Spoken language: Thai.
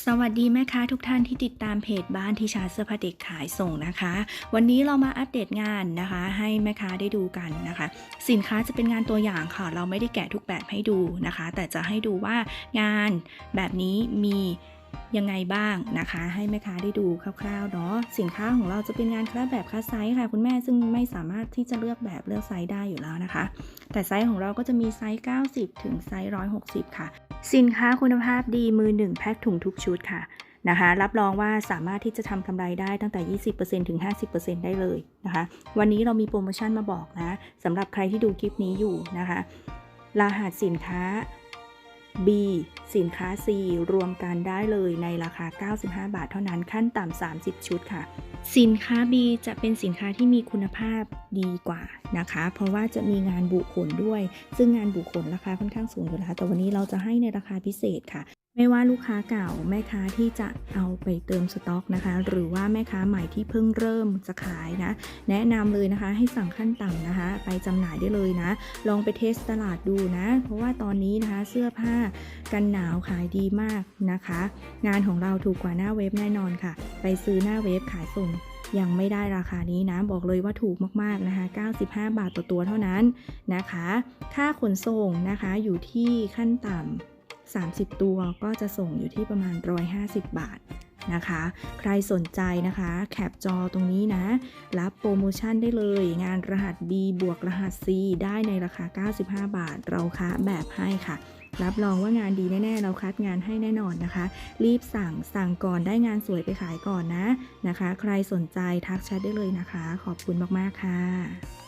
สวัสดีแม่ค้าทุกท่านที่ติดตามเพจบ้านที่ชาเสื้อผ้าเด็กขายส่งนะคะ วันนี้เรามาอัปเดตงานนะคะ ให้แม่ค้าได้ดูกันนะคะ สินค้าจะเป็นงานตัวอย่างค่ะ เราไม่ได้แกะทุกแบบให้ดูนะคะ แต่จะให้ดูว่างานแบบนี้มียังไงบ้างนะคะ ให้แม่ค้าได้ดูคร่าวๆเนาะสินค้าของเราจะเป็นงานคลาสแบบคลาสไซส์ค่ะ คุณแม่ซึ่งไม่สามารถที่จะเลือกแบบเลือกไซส์ได้อยู่แล้วนะคะ แต่ไซส์ของเราก็จะมีไซส์ 90 ถึงไซส์ 160 ค่ะ สินค้าคุณภาพดีมือหนึ่งแพ็คถุงทุกชุดค่ะนะคะรับรองว่าสามารถที่จะทำกำไรได้ตั้งแต่ 20%ถึง 50%ได้เลยนะคะ วันนี้เรามีโปรโมชั่นมาบอกนะสำหรับใครที่ดูคลิปนี้อยู่นะคะ รหัสสินค้า B สินค้า C รวมกันได้เลยในราคา 95 บาทเท่านั้นขั้นต่ำ 30 ชุดค่ะ สินค้า B จะเป็นสินค้าที่มีคุณภาพดีกว่านะคะ เพราะว่าจะมีงานบุขนด้วย ซึ่งงานบุขนราคาค่อนข้างสูงอยู่แล้วแต่วันนี้เราจะให้ในราคาพิเศษค่ะ ไม่ว่าลูกค้าเก่าแม่ค้าที่จะเอาไปเติมสต็อกนะคะ หรือว่าแม่ค้าใหม่ที่เพิ่งเริ่มจะขายนะ แนะนำเลยนะคะให้สั่งขั้นต่ำนะคะ ไปจำหน่ายได้เลยนะ ลองไปเทสตลาดดูนะ เพราะว่าตอนนี้นะคะเสื้อผ้ากันหนาวขายดีมากนะคะ งานของเราถูกกว่าหน้าเว็บแน่นอนค่ะ ไปซื้อหน้าเว็บขายส่งยังไม่ได้ราคานี้นะ บอกเลยว่าถูกมาก ๆ นะคะ 95 บาทต่อตัวเท่านั้นนะคะ ค่าขนส่งนะคะอยู่ที่ขั้นต่ำ 30 ตัวก็จะส่งอยู่ที่ประมาณ 150 บาทนะคะ ใครสนใจนะคะ แคปจอตรงนี้นะ รับโปรโมชั่นได้เลย งานรหัส B บวกรหัส C ได้ในราคา 95 บาท เราคะแบบให้ค่ะ รับรองว่างานดีแน่ ๆ เราคัดงานให้แน่นอนนะคะ รีบสั่งสั่งก่อนได้งานสวยไปขายก่อนนะนะคะ ใครสนใจทักแชทได้เลยนะคะ ขอบคุณมาก ๆ ค่ะ